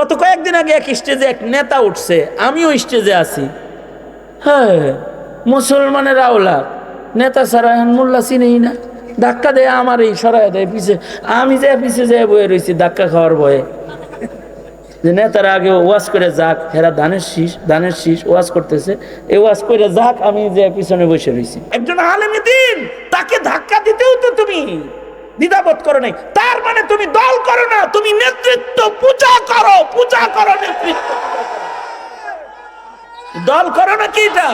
গত কয়েকদিন আগে এক স্টেজে এক নেতা উঠছে, আমিও স্টেজে আছি। হ্যাঁ মুসলমানের আওলা নেতা সারা মোল্লা চিনেই না। ধাক্কা দেয় আমার এই সরাই দেয় পিছে। আমি যে পিছে যে বয়ে রয়েছি ধাক্কা খাওয়ার বয়ে যে নেতারা আগে ওয়াজ করে যাক, হেরা ধানের শীষ ধানের শীষ ওয়াজ করতেছে। এ ওয়াজ করে যাক, আমি যে পিছনে বসে রয়েছি একজন আলেমী দিন তাকে ধাক্কা দিতেও তো তুমি। দ্বিধাবোধ করো নাই। তার মানে তুমি দল করো না, তুমি নেতৃত্ব, পূজা করো পূজা করো নেতৃত্ব। দল করো না কি এটা?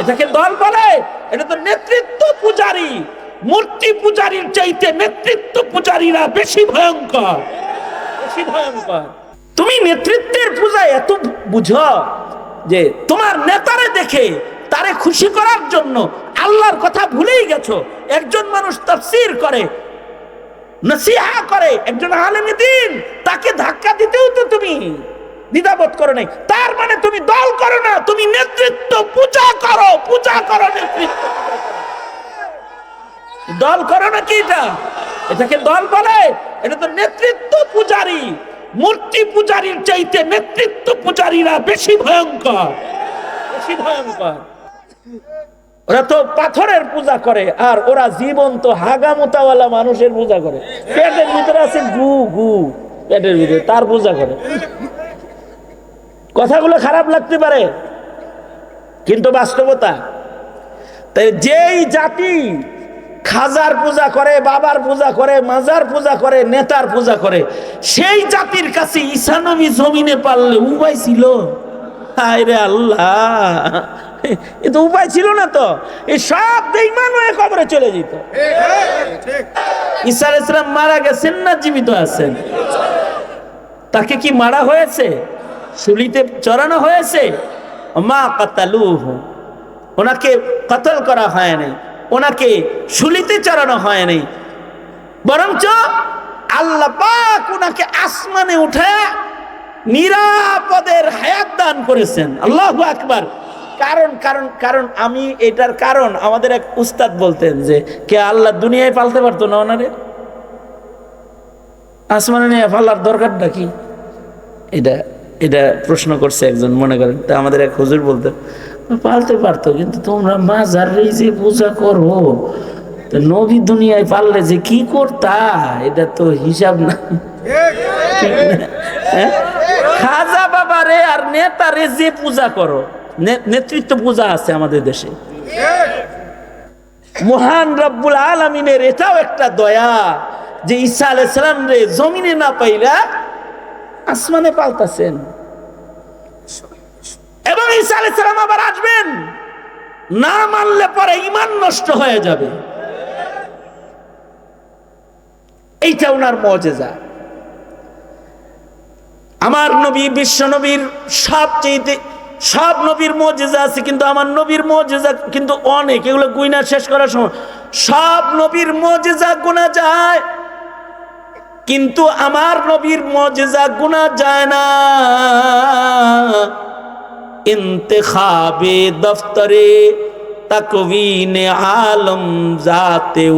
এটাকে দল বলে? এটা তো নেতৃত্ব পূজারী। মূর্তি পূজারীর চাইতে নেতৃত্ব পূজারীরা বেশি ভয়ঙ্কর। বেশি ভয়ঙ্কর। তুমি নেতৃত্বের পূজা এত বুঝো যে তোমার নেতারে দেখে তারে খুশি করার জন্য আল্লাহর কথা ভুলেই গেছো। একজন মানুষ তাফসীর করে নসিহা করে, একজন আলেমী দিন, তাকে ধাক্কা দিতেও তো তুমি দ্বিধাবোধ করো নাই। তার মানে তুমি দল করো না, তুমি নেতৃত্ব, পূজা করো পূজা করো নেতৃত্ব। দল করো না কি এটা? এটাকে দল বলে, এটা তো নেতৃত্ব পূজারী। মূর্তি পূজারীর চাইতে নেতৃত্ব পূজারীরা বেশি ভয়ঙ্কর। বেশি ভয়ঙ্কর। ওরা তো পাথরের পূজা করে, আর ওরা জীবন্ত হাগামোতাওয়ালা মানুষের পূজা করে। পেটের ভিতরে আছে গু গু, পেটের ভিতরে, তার পূজা করে। কথাগুলো খারাপ লাগতে পারে, কিন্তু বাস্তবতা। তাই যেই জাতি খাজার পূজা করে, বাবার পূজা করে, মাজার পূজা করে, নেতার পূজা করে, সেই জাতির কাছে ঈশানবী জমিনে পারলে উপায় ছিল? রে আল্লাহ! এ তো উপায় ছিল না তো। এই সব বেইমান হয়ে কবরে চলে যেত। ঈসা আলাইহিস সালাম মারা গেছেন না জীবিত আছেন? তাকে কি মারা হয়েছে? শুলিতে চড়ানো হয়েছে? মা কাতালুহু। ওনাকে কতল করা হয় নাই। ওনাকে শুলিতে চড়ানো নাই। বরঞ্চ আল্লাহ পাক ওনাকে আসমানে উঠায় নিরাপদের হায়াত দান করেছেন। আল্লাহ আকবার। কারণ কারণ কারণ আমি এটার কারণ। আমাদের এক উস্তাদ বলতেন যে কে আল্লাহ দুনিয়ায় পালতে পারতো না ওনারে? আসমানে নিয়ে পাল্লার দরকারটা কি? এটা এটা প্রশ্ন করছে একজন মনে করেন। তা আমাদের এক হুজুর বলতেন পালতে পারতো কিন্তু তোমরা মাজার যে পূজা করো নবী দুনিয়ায় পারলে যে কি করতা এটা তো হিসাব না। হ্যাঁ? খাজা বাবা রে আর নেতারে যে পূজা করো নেতৃত্ব পূজা আছে আমাদের দেশে। মহান রব্বুল আলমিনের এটাও একটা দয়া যে ঈসা আলাইসালাম রে জমিনে না পাইলা আসমানে পাল্টাছেন এবং ঈসা আলাইসালাম আবার আসবেন। না মানলে পরে ইমান নষ্ট হয়ে যাবে। এইটা ওনার মজেজা আমার নবী, বিশ্ব নবীর সবচেয়ে সব নবীর মজেজা আছে, কিন্তু আমার নবীর মজেজা কিন্তু অনেক। এগুলো গুইনা শেষ করার সময়। সব নবীর মজেজা গুনা যায়, কিন্তু আমার নবীর মজেজা গুনা যায় না। ইন্তেখাবে দফতরে তকবীন আলম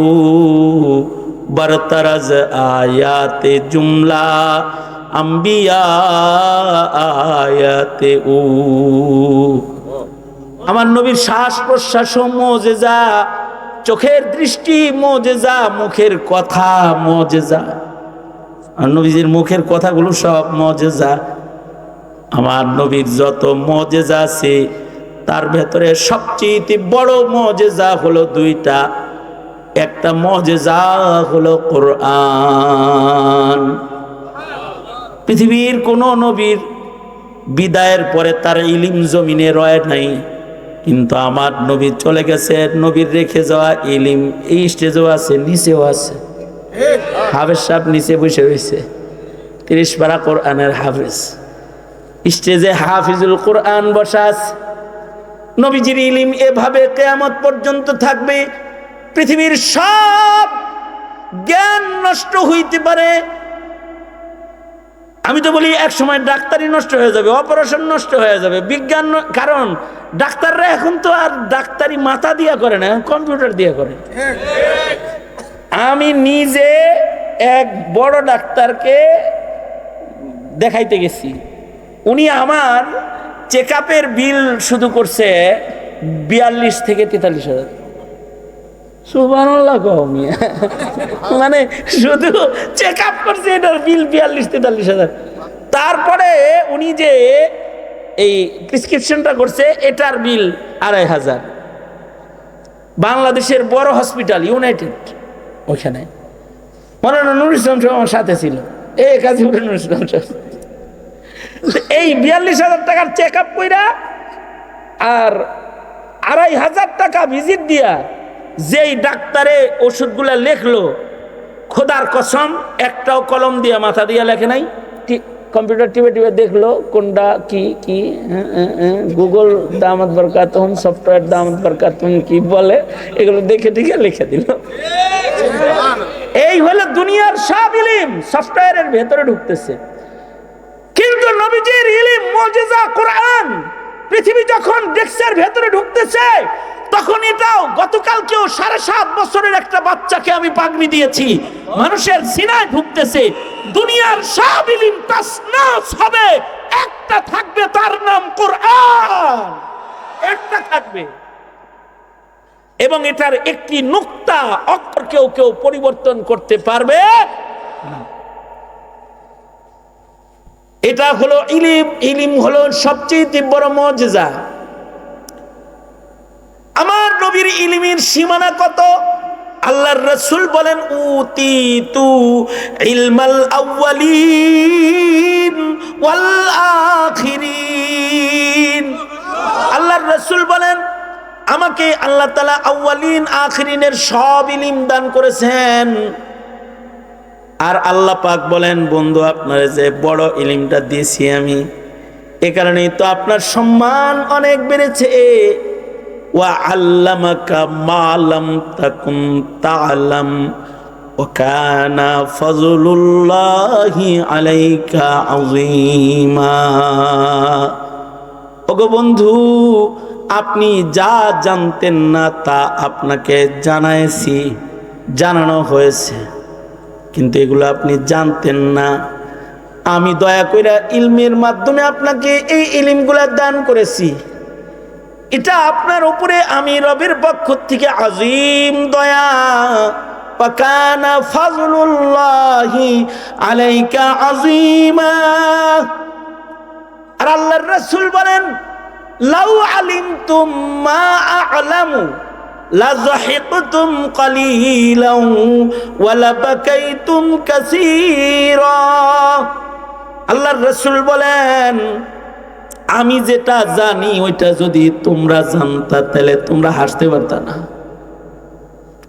ও বরতরজ আয়াতে জুমলা। আম্বিয়া ও আমার নবীর শ্বাস প্রশ্বাস মজেজা, চোখের দৃষ্টি মজেজা, মুখের কথা মজেজা। আর নবীজির মুখের কথাগুলো সব মজেজা। আমার নবীর যত মজেজা আছে, তার ভেতরে সবচেয়ে বড় মজেজা হলো দুইটা। একটা মজেজা হলো কোরআন। পৃথিবীর কোন নবীর বিদায়ের পরে তার ইলিম জমিনে রয় নাই। কিন্তু আমার নবী চলে গেছে, নবীর রেখে যাওয়া ইলিম এই স্টেজেও আছে, নিচেও আছে। হাফেজ সাহেব নিচে বসে রয়েছে। তিরিশ পারা কোরআনের হাফেজ। স্টেজে হাফিজুল কোরআন বসাস নবীজির ইলিম এভাবে কেয়ামত পর্যন্ত থাকবে। পৃথিবীর সব জ্ঞান নষ্ট হইতে পারে। আমি তো বলি, এক সময় ডাক্তারি নষ্ট হয়ে যাবে, অপারেশন নষ্ট হয়ে যাবে। বিজ্ঞান কারণ ডাক্তাররা এখন তো আর ডাক্তারি মাথা দিয়া করে না কম্পিউটার দিয়া করে। আমি নিজে এক বড় ডাক্তারকে দেখাইতে গেছি। উনি আমার চেক বিল শুধু করছে বিয়াল্লিশ থেকে তেতাল্লিশ হাজার। সুবহানাল্লাহ কও মিয়া। মানে শুধু চেক আপ করছে এটার বিল বিয়াল্লিশ, তেতাল্লিশ হাজার। তারপরে উনি যে এই প্রিসক্রিপশনটা করছে, এটার বিল আড়াই হাজার। বাংলাদেশের বড় হসপিটাল ইউনাইটেড ওইখানে। হয় নুর ইসলাম সাহেব আমার সাথে ছিল। এ কাজীপুরের নুর ইসলাম এই বিয়াল্লিশ হাজার টাকার চেক আপ কইরা আর আড়াই হাজার টাকা ভিজিট দিয়া যেই ডাক্তারে ওষুধগুলা লেখলো খোদার কসম একটাও কলম দিয়া মাথা দিয়া লেখে নাই। কম্পিউটার টিপে টিপে দেখল কোনটা কি কি হ্যাঁ, হ্যাঁ, হ্যাঁ, গুগল দামত বরকাতুন সফটওয়্যার দামত বরকাতুন কি বলে এগুলো দেখে দেখে লিখে দিল। এই হলো দুনিয়ার সব ইলিম সফটওয়্যারের ভেতরে ঢুকতেছে। কিন্তু নবীজির ইলিম মুজিজা কোরআন পৃথিবী যখন ডেস্কের ভেতরে ঢুকতেছে তখন এটাও গতকালকেও সাড়ে সাত বছরের একটা বাচ্চাকে আমি পাগড়ি দিয়েছি। মানুষের সিনায় ঢুকতেছে দুনিয়ার সব ইলিম তাসনাস হবে। একটা থাকবে তার নাম কোরআন। একটা থাকবে। এবং এটার একটি নুক্তা অক্ষর কেউ কেউ পরিবর্তন করতে পারবে এটা হলো ইলিম। ইলিম হলো সবচেয়ে বড় মজেজা। আমার নবীর ইলিমের সীমানা কত? আল্লাহর রসুল বলেন উতি তু ইলমাল আউয়ালিন ওয়াল আখিরিন। আল্লাহর রসুল বলেন, আমাকে আল্লাহ তালা আউয়ালিন, আখিরিনের সব ইলিম দান করেছেন। আর আল্লাহ পাক বলেন, বন্ধু, আপনার যে বড় ইলিমটা দিয়েছি আমি, এ কারণেই তো আপনার সম্মান অনেক বেড়েছে। ওয়া আল্লামাকা মালাম তাকুন তালাম وكان فضل الله عليك عظيما ওগো বন্ধু আপনি যা জানতেন না তা আপনাকে জানাইছি জানানো হয়েছে কিন্তু এগুলো আপনি জানতেন না আমি দয়া কইরা ইলমের মাধ্যমে আপনাকে এই ইলিমগুলা দান করেছি এটা আপনার উপরে আমি রবের পক্ষ থেকে আজিম দয়া। পাকানা ফাজলুল্লাহি আলাইকা আজিমা। আর আল্লাহর রাসূল বলেন, লাউ আলিমতুম মা আ'লামু লাযহিকতুম কালীলান ওয়া লাবাকাইতুম কাসীরা। আল্লাহর রাসূল বলেন আমি যেটা জানি, ওইটা যদি তোমরা জানতা, তাহলে তোমরা হাসতে পারতা না।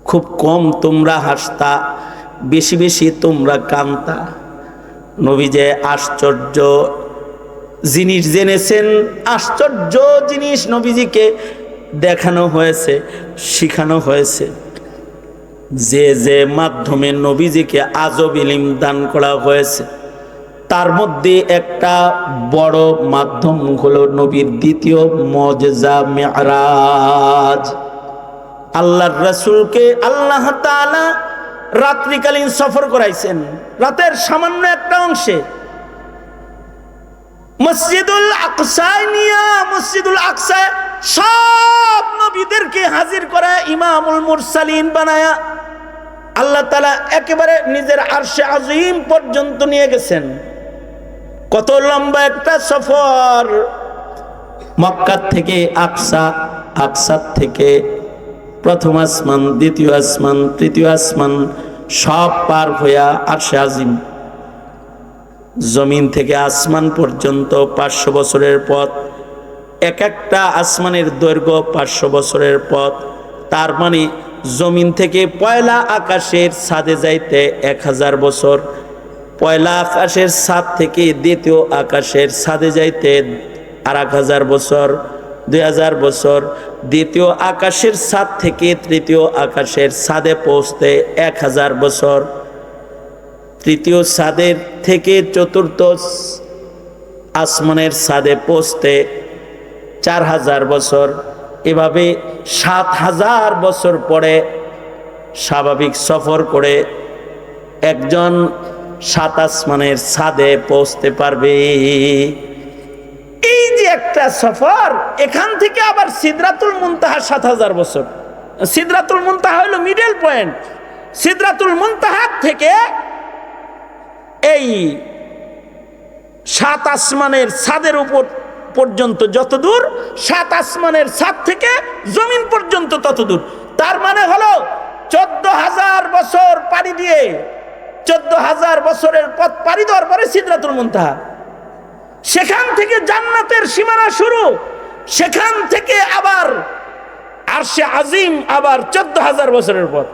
খুব কম তোমরা হাসতা, বেশি বেশি তোমরা কানতা। নবী যে আশ্চর্য জিনিস জেনেছেন, আশ্চর্য জিনিস নবীজিকে দেখানো হয়েছে, শিখানো হয়েছে। যে যে মাধ্যমে নবীজিকে আজব ইলিম দান করা হয়েছে। তার মধ্যে একটা বড় মাধ্যম হলো নবীর দ্বিতীয় মজজা মেয়ারাজ আল্লাহর রসুলকে আল্লাহ রাত্রিকালীন সফর করাইছেন। রাতের সামান্য একটা অংশে। মসজিদুল আকসায় নিয়া মসজিদুল আকসায় সব নবীদেরকে হাজির করা, ইমামুল মুরসালিন বানায়া আল্লাহ তালা একেবারে নিজের আরশে আজিম পর্যন্ত নিয়ে গেছেন। কত লম্বা একটা সফর। মক্কার থেকে আকসা, আকসার থেকে প্রথম আসমান, দ্বিতীয় আসমান, তৃতীয় আসমান, সব পার হইয়া আরশে আজিম। জমিন থেকে আসমান পর্যন্ত পাঁচশো বছরের পথ। এক একটা আসমানের দৈর্ঘ্য পাঁচশো বছরের পথ। তার মানে জমিন থেকে পয়লা আকাশের ছাদে যাইতে এক হাজার বছর। পয়লা আকাশের ছাদ থেকে দ্বিতীয় আকাশের ছাদে যাইতে আর এক হাজার বছর, দুই হাজার বছর, দ্বিতীয় আকাশের ছাদ থেকে তৃতীয় আকাশের ছাদে পৌঁছতে এক হাজার বছর। তৃতীয় ছাদের থেকে চতুর্থ আসমানের ছাদে পৌঁছতে চার হাজার বছর। এভাবে সাত হাজার বছর পরে স্বাভাবিক সফর করে একজন সাত আসমানের ছাদে পৌঁছতে পারবে। এই যে একটা সফর, এখান থেকে আবার সিদরাতুল মুনতাহা সাত হাজার বছর। সিদরাতুল মুনতাহা হলো মিডল পয়েন্ট সিদরাতুল মুনতাহার থেকে এই সাত আসমানের ছাদের উপর পর্যন্ত যত দূর, সাত আসমানের ছাদ থেকে জমিন পর্যন্ত তত দূর। তার মানে হলো চোদ্দ হাজার বছর পাড়ি দিয়ে চোদ্দ হাজার বছরের পথ পাড়ি দেওয়ার পরে সিদ্ধাতুল মুনতাহা। সেখান থেকে জান্নাতের সীমানা শুরু। সেখান থেকে আবার আর সে আজিম আবার চোদ্দ হাজার বছরের পথ।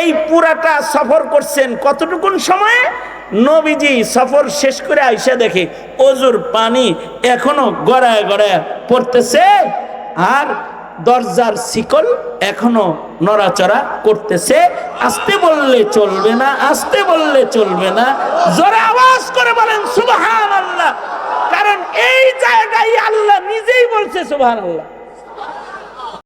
এই পুরাটা সফর করছেন কতটুকুন সময়ে? নবীজি সফর শেষ করে আইসা দেখে, অজুর পানি এখনও গড়ায় গড়ায় পড়তেছে। আর দরজার শিকল এখনও নড়াচড়া করতেছে। আসতে বললে চলবে না, আসতে বললে চলবে না। জোরে আওয়াজ করে বলেন সুবহান আল্লাহ কারণ এই জায়গায় আল্লাহ নিজেই বলছে সুবহান আল্লাহ